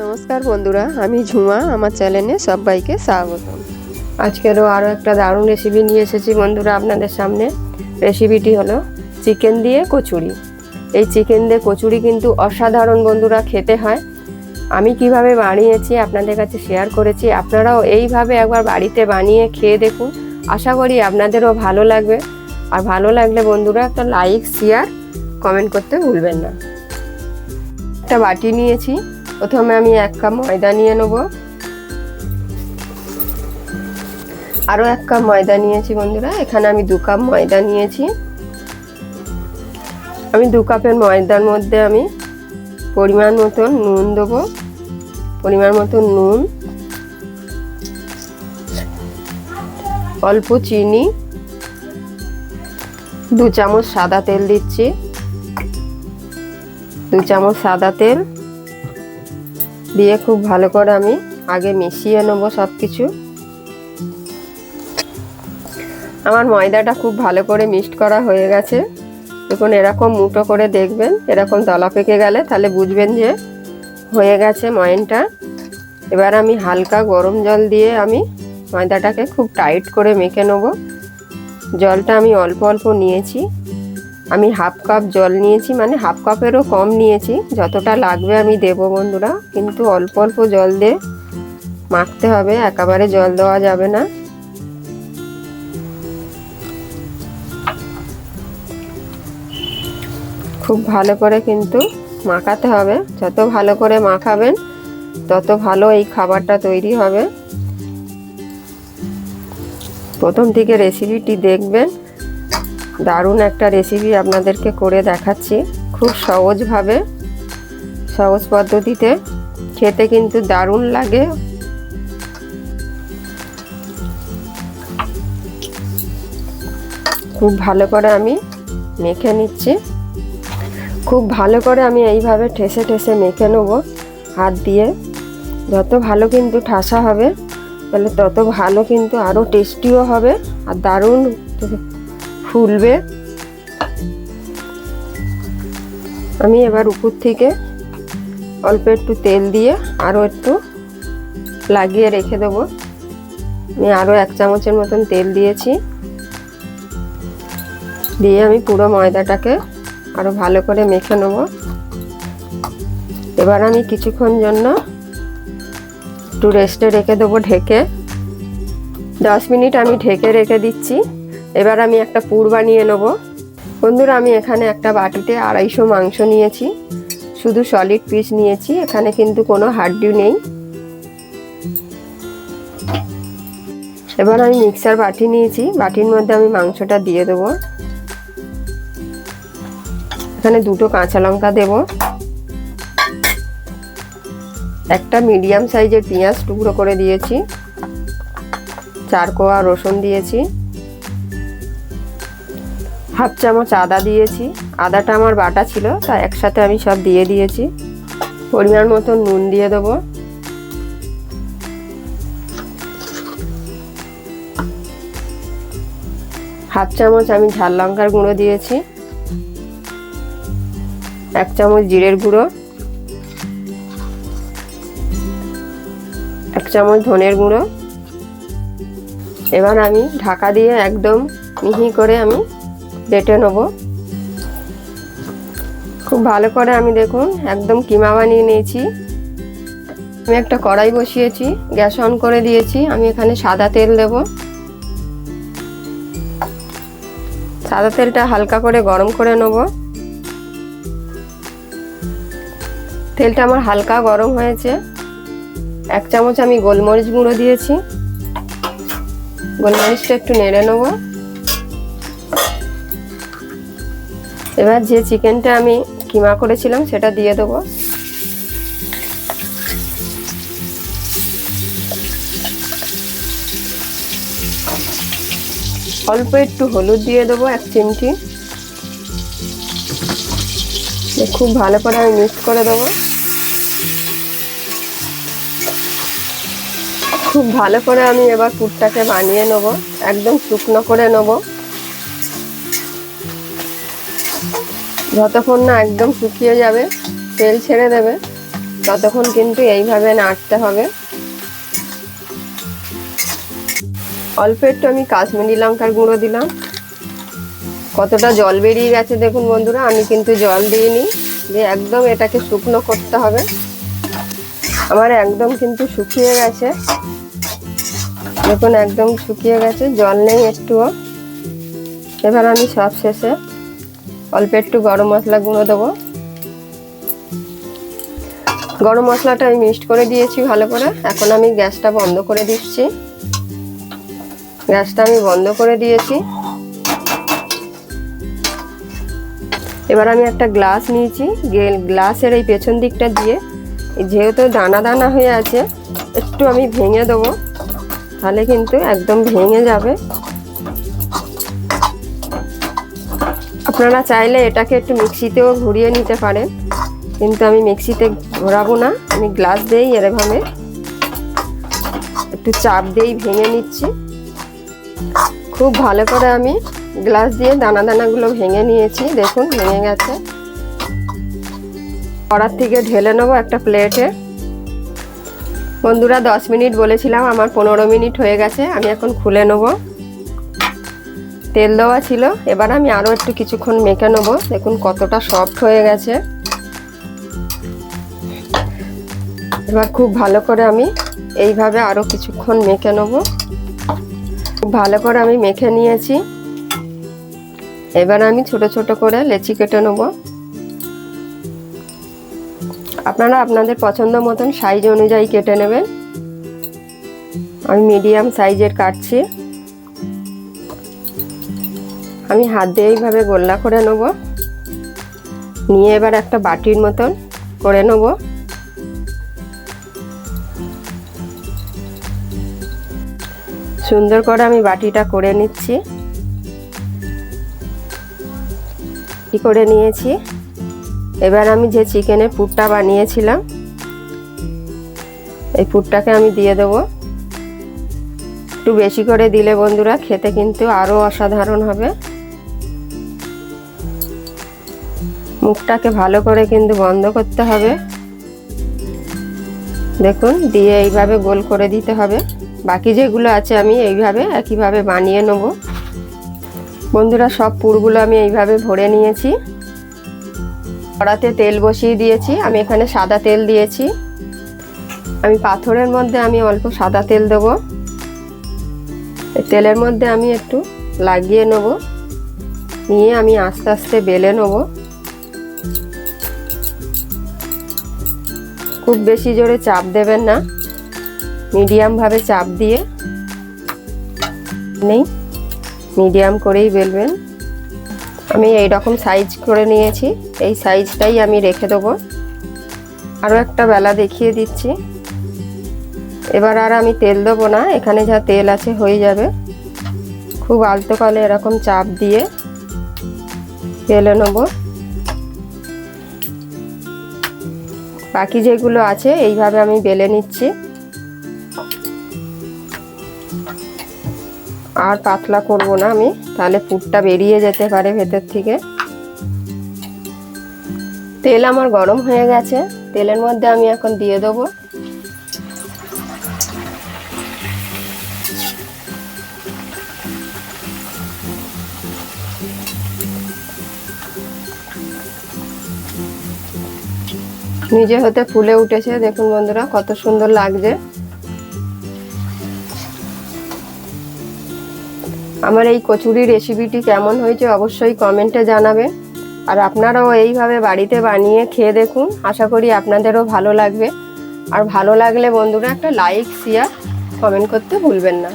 নমস্কার বন্ধুরা, আমি ঝুমা, আমার চ্যানেলে সবাইকে স্বাগতম। আজকেরও আরও একটা দারুণ রেসিপি নিয়ে এসেছি বন্ধুরা আপনাদের সামনে। রেসিপিটি হলো চিকেন দিয়ে কচুরি। এই চিকেন দিয়ে কচুরি কিন্তু অসাধারণ বন্ধুরা, খেতে হয়। আমি কীভাবে বানিয়েছি আপনাদের কাছে শেয়ার করেছি, আপনারাও এইভাবে একবার বাড়িতে বানিয়ে খেয়ে দেখুন। আশা করি আপনাদেরও ভালো লাগবে। আর ভালো লাগলে বন্ধুরা একটা লাইক শেয়ার কমেন্ট করতে ভুলবেন না। একটা বাটি নিয়েছি। প্রথমে আমি এক কাপ ময়দা নিয়ে নেব। আরও এক কাপ ময়দা নিয়েছি বন্ধুরা, এখানে আমি দু কাপ ময়দা নিয়েছি। আমি দু কাপের ময়দার মধ্যে আমি পরিমাণ মতন নুন দেবো। পরিমাণ মতন নুন, অল্প চিনি, দু চামচ সাদা তেল দিচ্ছি। দু চামচ সাদা তেল দিয়ে খুব ভালো করে আমি আগে মিশিয়ে নেব সব কিছু আমার ময়দাটা খুব ভালো করে মিক্সড করা হয়ে গেছে। দেখুন, এরকম মুটো করে দেখবেন, এরকম দলা পেকে গেলে তাহলে বুঝবেন যে হয়ে গেছে ময়নটা। এবার আমি হালকা গরম জল দিয়ে আমি ময়দাটাকে খুব টাইট করে মেখে নেব। জলটা আমি অল্প অল্প নিয়েছি। আমি হাফ কাপ জল নিয়েছি মানে হাফ কাপেরও কম নিয়েছি। যতটা লাগবে আমি দেব বন্ধুরা, কিন্তু অল্প অল্প জল দিয়ে মাখতে হবে, একেবারে জল দেওয়া যাবে না। খুব ভালো করে কিন্তু মাখাতে হবে। যত ভালো করে মাখাবেন, তত ভালো এই খাবারটা তৈরি হবে। প্রথম থেকে রেসিপিটি দেখবেন। দারুণ একটা রেসিপি আপনাদেরকে করে দেখাচ্ছি। খুব সহজভাবে, সহজ পদ্ধতিতে। খেতে কিন্তু দারুণ লাগে। খুব ভালো করে আমি মেখে নিচ্ছি। খুব ভালো করে আমি এইভাবে ঠেসে ঠেসে মেখে নেব হাত দিয়ে। যত ভালো কিন্তু ঠাসা হবে, তাহলে তত ভালো কিন্তু আরও টেস্টিও হবে আর দারুণ ফুলবে আমি এবার উপর থেকে অল্প একটু তেল দিয়ে আরও একটু লাগিয়ে রেখে দেবো। আমি আরও এক চামচের মতন তেল দিয়েছি। দিয়ে আমি পুরো ময়দাটাকে আরও ভালো করে মেখে নেব। এবার আমি কিছুক্ষণ জন্য একটু রেস্টে রেখে দেবো ঢেকে। দশ মিনিট আমি ঢেকে রেখে দিচ্ছি। এবার আমি একটা পুর বানিয়ে নেব। বন্ধুরা, আমি এখানে একটা বাটিতে আড়াইশো মাংস নিয়েছি। শুধু সলিড পিস নিয়েছি, এখানে কিন্তু কোনো হাড্ডি নেই। এবার আমি মিক্সার বাটি নিয়েছি, বাটির মধ্যে আমি মাংসটা দিয়ে দেবো। এখানে দুটো কাঁচা লঙ্কা দেব। একটা মিডিয়াম সাইজের পেঁয়াজ টুকরো করে দিয়েছি। চার কোয়া রসুন দিয়েছি। হাফ চামচ আদা দিয়েছি। আদাটা আমার বাটা ছিল, তা একসাথে আমি সব দিয়ে দিয়েছি। পরিমাণ মতো নুন দিয়ে দেবো। হাফ চামচ আমি ঝাল লঙ্কার গুঁড়ো দিয়েছি। এক চামচ জিরের গুঁড়ো। এক চামচ ধনের গুঁড়ো। এবার আমি ঢাকা দিয়ে একদম মিহি করে আমি বেটে নেব। খুব ভালো করে আমি দেখুন, একদম কিমা বানিয়ে নিয়েছি। আমি একটা কড়াই বসিয়েছি, গ্যাস অন করে দিয়েছি, আমি এখানে সাদা তেল দেব। সাদা তেলটা হালকা করে গরম করে নেব। তেলটা আমার হালকা গরম হয়েছে। এক চামচ আমি গোলমরিচ গুঁড়ো দিয়েছি। গোলমরিচটা একটু নেড়ে নেব। এবার যে চিকেনটা আমি কিমা করেছিলাম, সেটা দিয়ে দেবো। অল্প একটু হলুদ দিয়ে দেবো, এক চিমটি। খুব ভালো করে আমি মিক্স করে দেবো। খুব ভালো করে আমি এবার পুরটাকে বানিয়ে নেব, একদম শুকনো করে নেব। যতক্ষণ না একদম শুকিয়ে যাবে, তেল ছেড়ে দেবে, ততক্ষণ কিন্তু এইভাবে নাড়তে হবে। অল্প একটু আমি কাশ্মীরি লঙ্কার গুঁড়ো দিলাম। কতটা জল বেরিয়ে গেছে দেখুন বন্ধুরা, আমি কিন্তু জল দিইনি। যে একদম এটাকে শুকনো করতে হবে। আমার একদম কিন্তু শুকিয়ে গেছে। দেখুন একদম শুকিয়ে গেছে, জল নেই একটুও। এবার আমি সব শেষে অল্প একটু গরম মশলা গুঁড়ো দেবো। গরম মশলাটা আমি মিক্সড করে দিয়েছি ভালো করে। এখন আমি গ্যাসটা বন্ধ করে দিচ্ছি। গ্যাসটা আমি বন্ধ করে দিয়েছি। এবার আমি একটা গ্লাস নিয়েছি। গ্লাসের এই পেছন দিকটা দিয়ে। যেহেতু দানা দানা হয়ে আছে, একটু আমি ভেঙে দেবো। তাহলে কিন্তু একদম ভেঙে যাবে। আপনারা চাইলে এটাকে একটু মিক্সিতেও ঘুরিয়ে নিতে পারেন। কিন্তু আমি মিক্সিতে ঘোরাবো না, আমি গ্লাস দিয়েই এরভাবে একটু চাপ দিয়েই ভেঙে নিচ্ছি। খুব ভালো করে আমি গ্লাস দিয়ে দানা দানাগুলো ভেঙে নিয়েছি, দেখুন ভেঙে গেছে। কড়ার থেকে ঢেলে নেব একটা প্লেটে। বন্ধুরা, দশ মিনিট বলেছিলাম, আমার পনেরো মিনিট হয়ে গেছে, আমি এখন খুলে নেব। তেল দেওয়া ছিল। এবার আমি আরও একটু কিছুক্ষণ মেখে নেব। দেখুন কতটা সফট হয়ে গেছে। এবার খুব ভালো করে আমি এইভাবে আরও কিছুক্ষণ মেখে নেব। খুব ভালো করে আমি মেখে নিয়েছি। এবার আমি ছোট ছোট করে লেচি কেটে নেব। আপনারা আপনাদের পছন্দ মতন সাইজ অনুযায়ী কেটে নেবেন। আমি মিডিয়াম সাইজের কাটছি। আমি হাত দিয়ে এইভাবে গোল্লা করে নেব। নিয়ে এবার একটা বাটির মতন করে নেব। সুন্দর করে আমি বাটিটা করে নিচ্ছি। কি করে নিয়েছি? এবার আমি যে চিকেনের পুরটা বানিয়েছিলাম, এই পুরটাকে আমি দিয়ে দেবো। একটু বেশি করে দিলে বন্ধুরা খেতে কিন্তু আরও অসাধারণ হবে। মুখটাকে ভালো করে কিন্তু বন্ধ করতে হবে। দেখুন, দিয়ে এইভাবে গোল করে দিতে হবে। বাকি যেগুলো আছে আমি এইভাবে একইভাবে বানিয়ে নেব। বন্ধুরা, সব পুরগুলো আমি এইভাবে ভরে নিয়েছি। কড়াতে তেল বসিয়ে দিয়েছি। আমি এখানে সাদা তেল দিয়েছি। আমি পাথরের মধ্যে আমি অল্প সাদা তেল দেব। তেলের মধ্যে আমি একটু লাগিয়ে নেব। নিয়ে আমি আস্তে আস্তে বেলে নেব। খুব বেশি জোরে চাপ দেবেন না। মিডিয়ামভাবে চাপ দিয়ে নেই। মিডিয়াম করেই বেলবেন। আমি এই রকম সাইজ করে নিয়েছি। এই সাইজটাই আমি রেখে দেবো। আরও একটা বেলা দেখিয়ে দিচ্ছি। এবার আর আমি তেল দেবো না। এখানে যা তেল আছে হয়ে যাবে। খুব আলতো কলে এরকম চাপ দিয়ে বেলে নেব। বাকি যেগুলো আছে, এইভাবে আমি বেলে নিচ্ছি। আর পাতলা করব না আমি, তাহলে পুরটা বেরিয়ে যেতে পারে ভেতর থেকে। তেল আমার গরম হয়ে গেছে, তেলের মধ্যে আমি এখন দিয়ে দেবো। নিজে হতে ফুলে উঠেছে। দেখুন বন্ধুরা, কত সুন্দর লাগছে। আমার এই কচুরি রেসিপিটি কেমন হয়েছে অবশ্যই কমেন্টে জানাবেন। আর আপনারাও এইভাবে বাড়িতে বানিয়ে খেয়ে দেখুন। আশা করি আপনাদেরও ভালো লাগবে। আর ভালো লাগলে বন্ধুরা একটা লাইক শেয়ার কমেন্ট করতে ভুলবেন না।